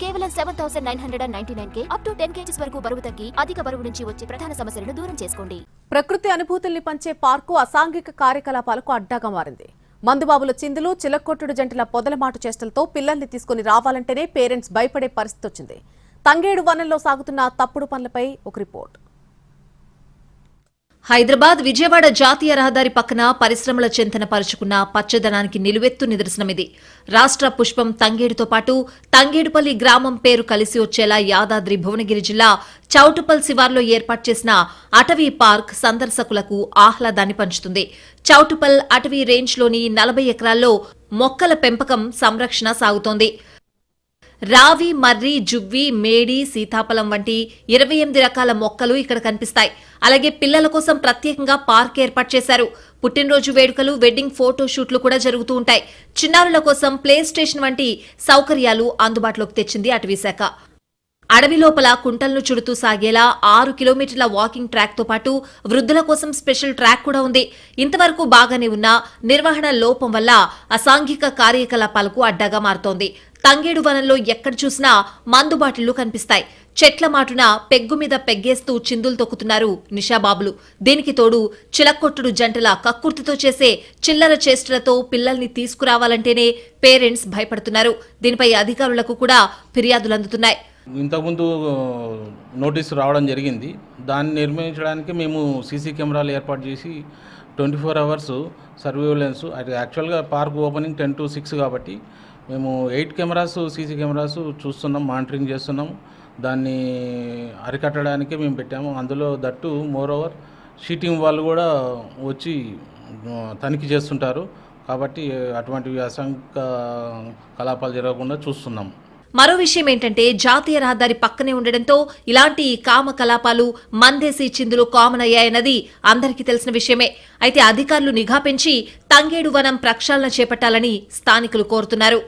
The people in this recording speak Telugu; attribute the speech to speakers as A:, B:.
A: కేవలం seven thousand nine hundred and ninety nine K up to ten kgs వరకు బరువు తగ్గి అధిక బరువు నుంచి వచ్చే ప్రధాన సమస్యలను దూరం చేసుకోండి.
B: ప్రకృతి అనుభూతుల్ని పంచే పార్కు అసాంఘిక కార్యకలాపాలకు అడ్డాగా మారింది. మందుబాబుల చిందులు చిలక్కొట్టుడు జంటల పొదలమాటు చేష్టలతో పిల్లల్ని తీసుకుని రావాలంటేనే పేరెంట్స్ భయపడే పరిస్థితి వచ్చింది. తంగేడు వనంలో సాగుతున్న తప్పుడు పనులపై ఒక రిపోర్ట్.
C: హైదరాబాద్ విజయవాడ జాతీయ రహదారి పక్కన పరిశ్రమల చెంతన పరుచుకున్న పచ్చదనానికి నిలువెత్తు నిదర్శనమిది. రాష్ట్ర పుష్పం తంగేడుతో పాటు తంగేడుపల్లి గ్రామం పేరు కలిసి వచ్చేలా యాదాద్రి భువనగిరి జిల్లా చౌటుపల్ శివార్లో ఏర్పాటు చేసిన అటవీ పార్క్ సందర్శకులకు ఆహ్లాదాన్ని పంచుతుంది. చౌటుపల్ అటవీ రేంజ్లోని నలభై ఎకరాల్లో మొక్కల పెంపకం సంరక్షణ సాగుతోంది. రావి మర్రి జువ్వి మేడి సీతాఫలం వంటి ఇరవై ఎనిమిది రకాల మొక్కలు ఇక్కడ కనిపిస్తాయి. అలాగే పిల్లల కోసం ప్రత్యేకంగా పార్క్ ఏర్పాటు చేశారు. పుట్టినరోజు వేడుకలు వెడ్డింగ్ ఫోటో షూట్లు కూడా జరుగుతూ ఉంటాయి. చిన్నారుల కోసం ప్లే స్టేషన్ వంటి సౌకర్యాలు అందుబాటులోకి తెచ్చింది అటవీశాఖ అడవి లోపల కుంటలను చుడుతూ సాగేలా ఆరు కిలోమీటర్ల వాకింగ్ ట్రాక్తో పాటు వృద్ధుల కోసం స్పెషల్ ట్రాక్ కూడా ఉంది. ఇంతవరకు బాగానే ఉన్న నిర్వహణ లోపం వల్ల అసాంఘిక కార్యకలాపాలకు అడ్డాగా మారుతోంది. తంగేడు వనంలో ఎక్కడ చూసినా మందు బాటిళ్ళు కనిపిస్తాయి. చెట్ల మాటున పెగ్గు మీద పెగ్గేస్తూ చిందులు తొక్కుతున్నారు నిషాబాబులు. దీనికి తోడు చిలక్కొట్టుడు జంటల కక్కుర్తితో చేసే చిల్లర చేష్టలతో పిల్లల్ని తీసుకురావాలంటేనే పేరెంట్స్ భయపడుతున్నారు. దీనిపై అధికారులకు కూడా ఫిర్యాదులు అందుతున్నాయి.
D: ఇంతకుముందు నోటీసు రావడం జరిగింది. దాన్ని నిర్మించడానికి మేము సీసీ కెమెరాలు ఏర్పాటు చేసి ట్వంటీ ఫోర్ అవర్స్ సర్వేలెన్స్ అది యాక్చువల్గా park opening ten to six కాబట్టి మేము ఎయిట్ కెమెరాస్ సీసీ కెమెరాస్ చూస్తున్నాం మానిటరింగ్ చేస్తున్నాం. దాన్ని అరికట్టడానికి మేము పెట్టాము. అందులో దట్టు మోర్ ఓవర్ షీటింగ్ వాళ్ళు కూడా వచ్చి తనిఖీ చేస్తుంటారు. కాబట్టి అటువంటి అసంఖ్య కలాపాలు జరగకుండా చూస్తున్నాం.
C: మరో విషయం ఏంటంటే జాతీయ రహదారి పక్కనే ఉండడంతో ఇలాంటి కామ కలాపాలు మందేసి చిందులు కామన్ అయ్యాయన్నది అందరికీ తెలిసిన విషయమే. అయితే అధికారులు నిఘా పెంచి తంగేడు వనం ప్రక్షాళన చేపట్టాలని స్థానికులు కోరుతున్నారు.